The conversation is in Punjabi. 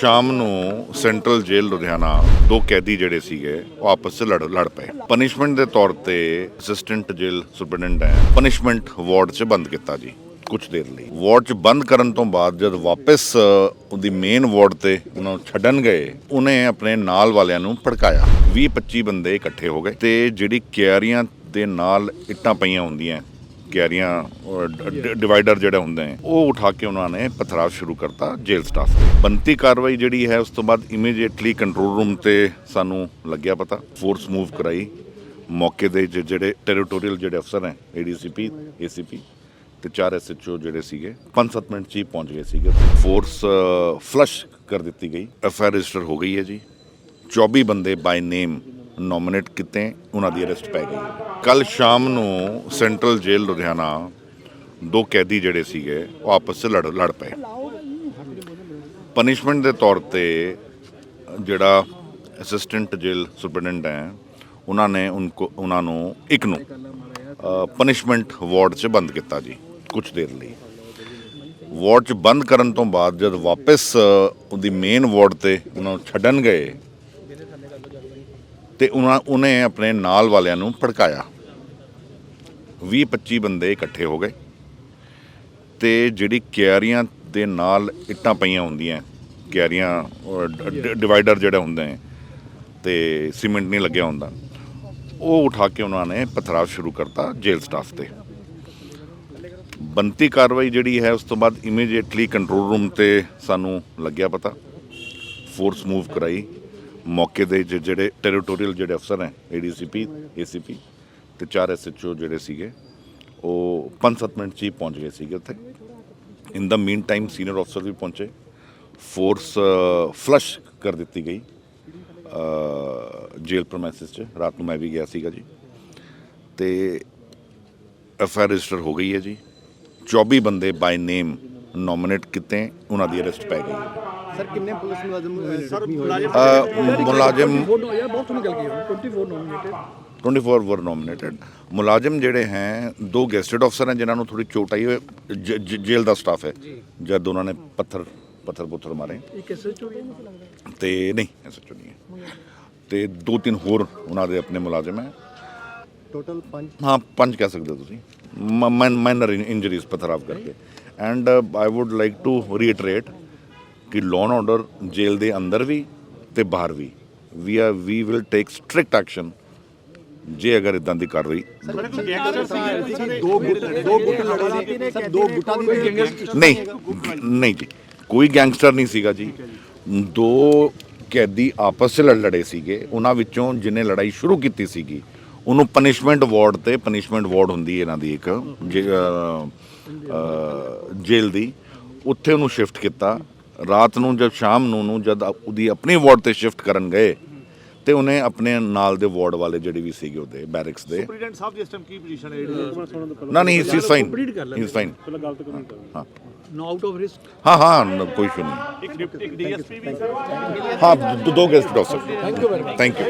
ਸ਼ਾਮ ਨੂੰ ਸੈਂਟਰਲ ਜੇਲ੍ਹ ਲੁਧਿਆਣਾ ਦੋ ਕੈਦੀ ਜਿਹੜੇ ਸੀਗੇ, ਉਹ ਆਪਸ ਵਿੱਚ ਲੜ ਲੜ ਪਏ। ਪਨਿਸ਼ਮੈਂਟ ਦੇ ਤੌਰ ਤੇ ਅਸਿਸਟੈਂਟ ਜੇਲ੍ਹ ਸੁਪਰਡੈਂਟ ਹੈ। ਪਨਿਸ਼ਮੈਂਟ ਵਾਰਡ 'ਚ ਬੰਦ ਕੀਤਾ ਜੀ ਕੁਝ ਦੇਰ ਲਈ। ਵਾਰਡ 'ਚ ਬੰਦ ਕਰਨ ਤੋਂ ਬਾਅਦ ਜਦ ਵਾਪਸ, ਉਹਦੀ ਮੇਨ ਵਾਰਡ ਤੇ ਉਹਨਾਂ ਨੂੰ ਛੱਡਣ ਗਏ, ਉਹਨੇ ਆਪਣੇ ਨਾਲ ਵਾਲਿਆਂ ਨੂੰ ਭੜਕਾਇਆ। 20 25 ਬੰਦੇ ਇਕੱਠੇ ਹੋ ਗਏ ਤੇ ਜਿਹੜੀ ਕਿਆਰੀਆਂ ਦੇ ਨਾਲ ਇੱਟਾਂ ਪਈਆਂ ਹੁੰਦੀਆਂ ਕਿਆਰੀਆਂ ਡਿਵਾਈਡਰ ਜਿਹੜੇ ਹੁੰਦੇ ਨੇ ਉਹ ਉਠਾ ਕੇ ਉਹਨਾਂ ਨੇ ਪਥਰਾਵ ਸ਼ੁਰੂ ਕਰਤਾ ਜੇਲ੍ਹ ਸਟਾਫ ਤੇ। ਬੰਤੀ ਕਾਰਵਾਈ ਜਿਹੜੀ ਹੈ ਉਸ ਤੋਂ ਬਾਅਦ ਇਮੀਡੀਏਟਲੀ ਕੰਟਰੋਲ ਰੂਮ ਤੇ ਸਾਨੂੰ ਲੱਗਿਆ ਪਤਾ। ਫੋਰਸ ਮੂਵ ਕਰਾਈ। ਮੌਕੇ ਦੇ ਜਿਹੜੇ ਟੈਰੀਟੋਰੀਅਲ ਜਿਹੜੇ ਅਫਸਰ ਹੈ ਏਡੀਸੀਪੀ ਏਸੀਪੀ ਤੇ ਚਾਰ ਐਸਐਚਓ ਜਿਹੜੇ ਸੀਗੇ 5-7 ਮਿੰਟ ਚ ਹੀ ਪਹੁੰਚ ਗਏ ਸੀਗੇ। ਫੋਰਸ ਫਲਸ਼ ਕਰ ਦਿੱਤੀ ਗਈ। ਐਫਆਈਆਰ ਰਜਿਸਟਰ ਹੋ ਗਈ ਹੈ ਜੀ। 24 ਬੰਦੇ ਬਾਈ ਨੇਮ ਨੋਮੀਨੇਟ ਕੀਤੇ, ਉਹਨਾਂ ਦੀ ਅਰੈਸਟ ਪੈ ਗਈ। ਕੱਲ ਸ਼ਾਮ ਨੂੰ ਸੈਂਟਰਲ ਜੇਲ੍ਹ ਲੁਧਿਆਣਾ ਦੋ ਕੈਦੀ ਜਿਹੜੇ ਸੀਗੇ, ਉਹ ਆਪਸ ਵਿੱਚ ਲੜ ਲੜ ਪਏ। ਪਨਿਸ਼ਮੈਂਟ ਦੇ ਤੌਰ ਤੇ ਜਿਹੜਾ ਅਸਿਸਟੈਂਟ ਜੇਲ੍ਹ ਸੁਪਰਡੈਂਟ ਹੈ, ਉਹਨਾਂ ਨੇ ਉनको ਉਹਨਾਂ ਨੂੰ ਇੱਕ ਨੂੰ ਪਨਿਸ਼ਮੈਂਟ ਵਾਰਡ 'ਚ ਬੰਦ ਕੀਤਾ ਜੀ ਕੁਝ ਦੇਰ ਲਈ। ਵਾਰਡ 'ਚ ਬੰਦ ਕਰਨ ਤੋਂ ਬਾਅਦ ਜਦ ਵਾਪਸ ਉਹਦੀ ਮੇਨ ਵਾਰਡ ਤੇ ਉਹਨਾਂ ਨੂੰ ਛੱਡਣ ਗਏ ਤੇ ਉਹਨਾਂ, ਉਹਨੇ ਆਪਣੇ ਨਾਲ ਵਾਲਿਆਂ ਨੂੰ ਭੜਕਾਇਆ। 20 25 ਬੰਦੇ ਇਕੱਠੇ ਹੋ ਗਏ ਤੇ ਜਿਹੜੀ ਕਿਆਰੀਆਂ ਦੇ ਨਾਲ ਇੱਟਾਂ ਪਈਆਂ ਹੁੰਦੀਆਂ, ਕਿਆਰੀਆਂ ਡਿਵਾਈਡਰ ਜਿਹੜੇ ਹੁੰਦੇ ਨੇ ਤੇ ਸੀਮੈਂਟ ਨਹੀਂ ਲੱਗਿਆ ਹੁੰਦਾ, ਉਹ ਉਠਾ ਕੇ ਉਹਨਾਂ ਨੇ ਪਥਰਾਵ ਸ਼ੁਰੂ ਕਰਤਾ ਜੇਲ੍ਹ ਸਟਾਫ ਤੇ। ਬੰਤੀ ਕਾਰਵਾਈ ਜਿਹੜੀ ਹੈ, ਉਸ ਤੋਂ ਬਾਅਦ ਇਮੀਡੀਏਟਲੀ ਕੰਟਰੋਲ ਰੂਮ ਤੇ ਸਾਨੂੰ ਲੱਗਿਆ ਪਤਾ। ਫੋਰਸ ਮੂਵ ਕਰਾਈ। ਮੌਕੇ ਦੇ ਜ- ਜਿਹੜੇ ਟੈਰੀਟੋਰੀਅਲ ਜਿਹੜੇ ਅਫਸਰ ਹੈ ਏਡੀਸੀਪੀ ਏਸੀਪੀ ਤੇ ਚਾਰ ਐਸਐਚਓ ਜਿਹੜੇ ਸੀਗੇ, ਉਹ 5-7 ਮਿੰਟ ਚ ਹੀ ਪਹੁੰਚ ਗਏ ਸੀਗੇ ਉੱਥੇ। ਇਨ ਦਾ ਮੀਨ ਟਾਈਮ ਸੀਨੀਅਰ ਅਫਸਰ ਵੀ ਪਹੁੰਚੇ। ਫੋਰਸ ਫਲਸ਼ ਕਰ ਦਿੱਤੀ ਗਈ ਜੇਲ ਪ੍ਰੋਮੈਸਿਸ ਚ। ਰਾਤ ਨੂੰ ਮੈਂ ਵੀ ਗਿਆ ਸੀਗਾ ਜੀ। ਤੇ ਐਫ ਆਰ ਰਜਿਸਟਰ ਹੋ ਗਈ ਹੈ ਜੀ। 24 ਬੰਦੇ ਬਾਈ ਨੇਮ ਨੋਮੀਨੇਟ ਕੀਤੇ, ਉਹਨਾਂ ਦੀ ਅਰੈਸਟ ਪੈ ਗਈ। ਸਰ ਕਿੰਨੇ ਪੁਲਿਸ ਮੁਲਾਜ਼ਮ ਸਰ ਅ, ਮੁਲਾਜ਼ਮ ਫੋਟੋ ਯਾਰ ਬਹੁਤ ਸੋਹਣੀ ਗੱਲ ਕੀ ਹੈ 24 ਨੋਮੀਨੇਟਡ 24 ਵਰ ਨੋਮੀਨੇਟਡ ਮੁਲਾਜ਼ਮ ਜਿਹੜੇ ਹੈ ਦੋ ਗੈਸਟਡ ਅਫਸਰ ਹਨ ਜਿਨ੍ਹਾਂ ਨੂੰ ਥੋੜੀ ਚੋਟ ਆਈ ਜ- ਜੇਲ੍ਹ ਦਾ ਸਟਾਫ ਹੈ ਜਦ ਉਹਨਾਂ ਨੇ ਪੱਥਰ ਪੱਥਰ ਪੁੱਥਰ ਮਾਰੇ। ਤੇ ਨਹੀਂ ਐਸਾ ਨਹੀਂ ਹੈ। ਤੇ ਦੋ ਤਿੰਨ ਹੋਰ ਉਹਨਾਂ ਦੇ ਆਪਣੇ ਮੁਲਾਜ਼ਮ ਹੈ। ਟੋਟਲ 5 ਹਾਂ ਪੰਜ ਕਹਿ ਸਕਦੇ ਹੋ ਤੁਸੀਂ। ਮਾਈਨਰ ਇੰਜਰੀਜ਼ ਪਥਰਾਵ ਕਰਕੇ। And I would like to reiterate ਕਿ ਲੋਨ ਆਰਡਰ ਜੇਲ੍ਹ ਦੇ ਅੰਦਰ ਵੀ ਤੇ ਬਾਹਰ ਵੀ। We are we will take strict action ਜੇ ਅਗਰ ਇਦਾਂ ਦੀ ਕਾਰਵਾਈ ਦੋ ਗੁੱਟ ਦੋ ਗੁੱਟ ਲੜੇ ਨੇ ਸਰ ਦੋ ਗੁੱਟਾਂ ਦੀ ਨਹੀਂ ਨਹੀਂ ਜੀ ਕੋਈ ਗੈਂਗਸਟਰ ਨਹੀਂ ਸੀਗਾ ਜੀ। ਦੋ ਕੈਦੀ ਆਪਸ ਵਿੱਚ ਲੜ ਲੜੇ ਸੀਗੇ ਉਹਨਾਂ ਵਿੱਚੋਂ ਜਿਹਨੇ ਲੜਾਈ ਸ਼ੁਰੂ ਕੀਤੀ ਸੀਗੀ ਉਹਨੂੰ ਪਨਿਸ਼ਮੈਂਟ ਵਾਰਡ ਤੇ ਪਨਿਸ਼ਮੈਂਟ ਵਾਰਡ ਹੁੰਦੀ ਹੈ ਇਹਨਾਂ ਦੀ ਇੱਕ ਜੇਲ੍ਹ ਦੀ। ਉੱਥੇ ਉਹਨੂੰ ਸ਼ਿਫਟ ਕੀਤਾ। ਰਾਤ ਨੂੰ ਜਦ ਸ਼ਾਮ ਨੂੰ ਨੂੰ ਜਦ ਉਹਦੀ ਆਪਣੀ ਵਾਰਡ ਤੇ ਸ਼ਿਫਟ ਕਰਨ ਗਏ ਤੇ ਉਹਨੇ ਆਪਣੇ ਨਾਲ ਦੇ ਵਾਰਡ ਵਾਲੇ ਜਿਹੜੇ ਵੀ ਸੀਗੇ ਉਹਦੇ ਬੈਰਿਕਸ ਦੇ। ਪ੍ਰੈਜ਼ੀਡੈਂਟ ਸਾਹਿਬ ਦੀ ਇਸ ਟਾਈਮ ਕੀ ਪੋਜੀਸ਼ਨ ਹੈ? ਜਿਹੜੀ ਨਾ ਨਹੀਂ ਹੀ ਫਾਈਨ Complete ਕਰ ਲੈਂਦੇ। ਹੀ। ਫਾਈਨ ਹਾਂ। ਨੋ ਆਊਟ ਆਫ ਰਿਸਕ ਹਾਂ ਹਾਂ ਨ- ਕੋਈ ਇਸ਼ੂ ਨਹੀਂ। ਇੱਕ ਡਿਪਟੀ ਇੱਕ ਡੀਐਸਪੀ ਵੀ ਸਰ ਹਾਂ ਦੋ- ਦੋ ਗੈਸਟ ਅਫਸਰ thank you very much thank you